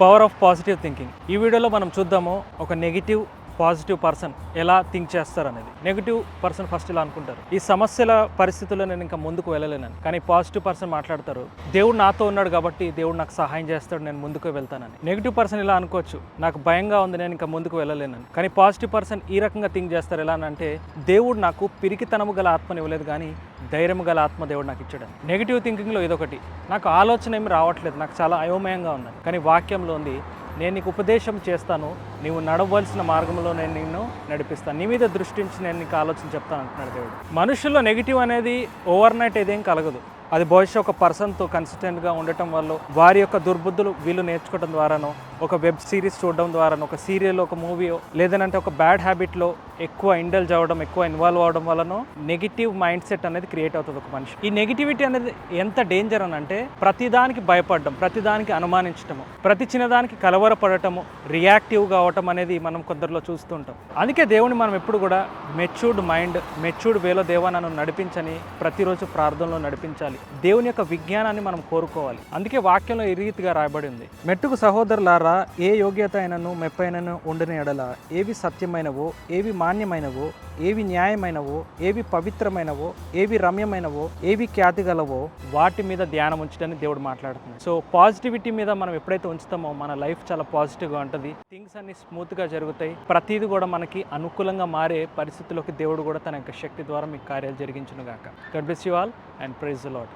Power of positive thinking. ఈ వీడియోలో మనం చూద్దాము ఒక నెగిటివ్ పాజిటివ్ పర్సన్ ఎలా థింక్ చేస్తారు అనేది నెగిటివ్ పర్సన్ ఫస్ట్ ఇలా అనుకుంటారు. ఈ సమస్యల పరిస్థితుల్లో నేను ఇంకా ముందుకు వెళ్ళలేనని. కానీ పాజిటివ్ పర్సన్ మాట్లాడతారు. దేవుడు నాతో ఉన్నాడు కాబట్టి దేవుడు నాకు సహాయం చేస్తాడు నేను ముందుకు వెళ్తానని. నెగిటివ్ పర్సన్ ఇలా అనుకోవచ్చు. నాకు భయంగా ఉంది నేను ఇంకా ముందుకు వెళ్ళలేనని. కానీ పాజిటివ్ పర్సన్ ఈ రకంగా థింక్ చేస్తారు ఎలా అంటే దేవుడు నాకు పిరికితనము గల ఆత్మని ఇవ్వలేదు కానీ ధైర్యం గల ఆత్మ దేవుడు నాకు ఇచ్చాడు నెగిటివ్ థింకింగ్లో ఇదొకటి. నాకు ఆలోచన ఏమి రావట్లేదు. నాకు చాలా అయోమయంగా ఉన్నది. కానీ వాక్యంలో ఉంది నేను నీకు ఉపదేశం చేస్తాను. నీవు నడవలసిన మార్గంలో నేను నిన్ను నడిపిస్తాను. నీ మీద దృష్టించి నేను నీకు ఆలోచన చెప్తాను అంటున్నాడు దేవుడు. మనుషుల్లో నెగిటివ్ అనేది ఓవర్ నైట్ ఏదేం కలగదు. అది బహుశా ఒక పర్సన్తో కన్సిస్టెంట్గా ఉండటం వల్ల వారి యొక్క దుర్బుద్ధులు వీళ్ళు నేర్చుకోవడం ద్వారానో ఒక వెబ్ సిరీస్ చూడడం ద్వారానో ఒక సీరియల్ ఒక మూవీయో లేదంటే ఒక బ్యాడ్ హ్యాబిట్లో ఎక్కువ ఇండల్జ్ అవ్వడం ఎక్కువ ఇన్వాల్వ్ అవ్వడం వలన నెగిటివ్ మైండ్ సెట్ అనేది క్రియేట్ అవుతుంది ఒక మనిషి ఈ నెగిటివిటీ అనేది ఎంత డేంజర్ అని అంటే ప్రతిదానికి భయపడడం ప్రతిదానికి అనుమానించటము ప్రతి చిన్నదానికి కలవరపడటము రియాక్టివ్ కావటం అనేది మనం కొందరిలో చూస్తుంటాం అందుకే దేవుని మనం ఎప్పుడు కూడా మెచ్యూర్డ్ మైండ్ మెచ్యూర్డ్ వేలో దేవా నన్ను నడిపించని ప్రతిరోజు ప్రార్థనలో నడిపించాలి. దేవుని యొక్క విజ్ఞానాన్ని మనం కోరుకోవాలి. అందుకే వాక్యంలో ఈ రీతిగా రాయబడి ఉంది మెట్టుకు సహోదరులారా ఏ యోగ్యత అయినను మెప్పైనను ఉండని ఎడల ఏవి సత్యమైనవో ఏవి మాన్యమైనవో ఏవి న్యాయమైనవో ఏవి పవిత్రమైనవో ఏవి రమ్యమైనవో ఏవి ఖ్యాతి గలవో వాటి మీద ధ్యానం ఉంచడానికి దేవుడు మాట్లాడుతుంది సో పాజిటివిటీ మీద మనం ఎప్పుడైతే ఉంచుతామో మన లైఫ్ చాలా పాజిటివ్గా ఉంటుంది. థింగ్స్ అన్ని స్మూత్గా జరుగుతాయి. ప్రతిదీ కూడా మనకి అనుకూలంగా మారే పరిస్థితుల్లోకి దేవుడు కూడా తన యొక్క శక్తి ద్వారా మీకు కార్యాలు జరిగించును గాక God bless you all and praise Lord